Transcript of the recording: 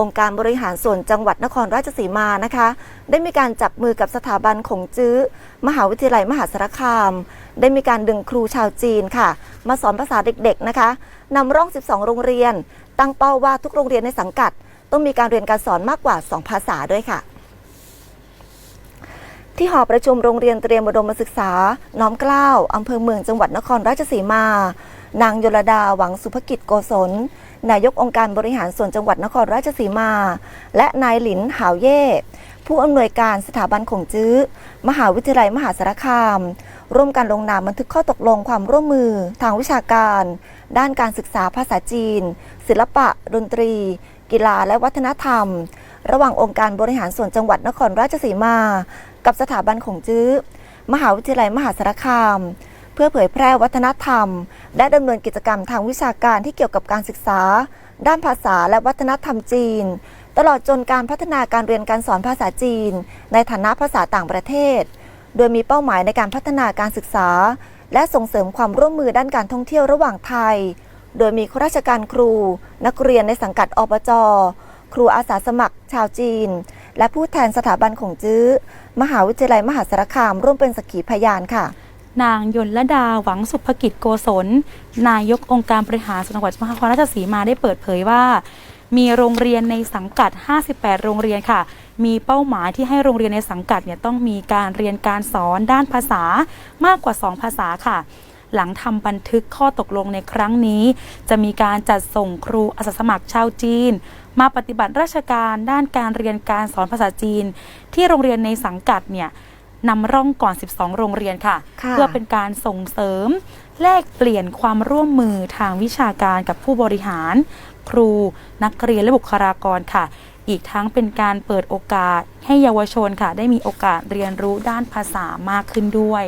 องค์การบริหารส่วนจังหวัดนครราชสีมานะคะ ได้มีการจับมือกับสถาบันของจื้อ มหาวิทยาลัยมหาสารคาม ได้มีการดึงครูชาวจีนค่ะ มาสอนภาษาเด็กๆนะคะนำร่อง 12 โรงเรียน ตั้งเป้าว่าทุกโรงเรียนในสังกัด ต้องมีการเรียนการสอนมากกว่า 2 ภาษาด้วยค่ะที่หอประชุมโรงเรียนเตรียมอุดมศึกษา น้อมเกล้า อำเภอเมืองจังหวัดนครราชสีมา นางยลดาหวังสุภกิจโกศล นายกองค์การบริหารส่วนจังหวัดนครราชสีมา และนายหลินหาวเย่ผู้อำนวยการสถาบันของจื้อ มหาวิทยาลัยมหาสารคาม ร่วมกันลงนามบันทึกข้อตกลงความร่วมมือทางวิชาการ ด้านการศึกษาภาษาจีน ศิลปะ ดนตรี กีฬาและวัฒนธรรม ระหว่างองค์การบริหารส่วนจังหวัดนครราชสีมา กับสถาบันของจื้อ มหาวิทยาลัยมหาสารคาม เพื่อเผยแพร่วัฒนธรรม และดำเนินกิจกรรมทางวิชาการที่เกี่ยวกับการศึกษา ด้านภาษาและวัฒนธรรมจีน ตลอดจนการพัฒนาการเรียนการสอนภาษาจีน ในฐานะภาษาต่างประเทศ โดยมีเป้าหมายในการพัฒนาการศึกษา และส่งเสริมความร่วมมือด้านการท่องเที่ยวระหว่างไทย โดยมีข้าราชการครู นักเรียนในสังกัดอบจครูอาสาสมัคร ชาวจีน และผู้แทนสถาบันของจื้อ มหาวิทยาลัยมหาสารคามร่วมเป็นสักขีพยานค่ะ นางยนลดาหวังสุภกิจโกศล นายกองค์การบริหารส่วนจังหวัดนครราชสีมาได้เปิดเผยว่า มีโรงเรียนในสังกัด 58 โรงเรียนค่ะ มีเป้าหมายที่ให้โรงเรียนในสังกัดเนี่ยต้องมีการเรียนการสอนด้านภาษามากกว่า 2 ภาษาค่ะหลังทำบันทึกข้อตกลงในครั้งนี้ จะมีการจัดส่งครูอาสาสมัครชาวจีน มาปฏิบัติราชการด้านการเรียนการสอนภาษาจีน ที่โรงเรียนในสังกัดเนี่ย นำร่องก่อน 12 โรงเรียนค่ะค่ะ เพื่อเป็นการส่งเสริม แลกเปลี่ยนความร่วมมือทางวิชาการกับผู้บริหาร ครู นักเรียนและบุคลากรค่ะ อีกทั้งเป็นการเปิดโอกาสให้เยาวชนค่ะ ได้มีโอกาสเรียนรู้ด้านภาษามากขึ้นด้วย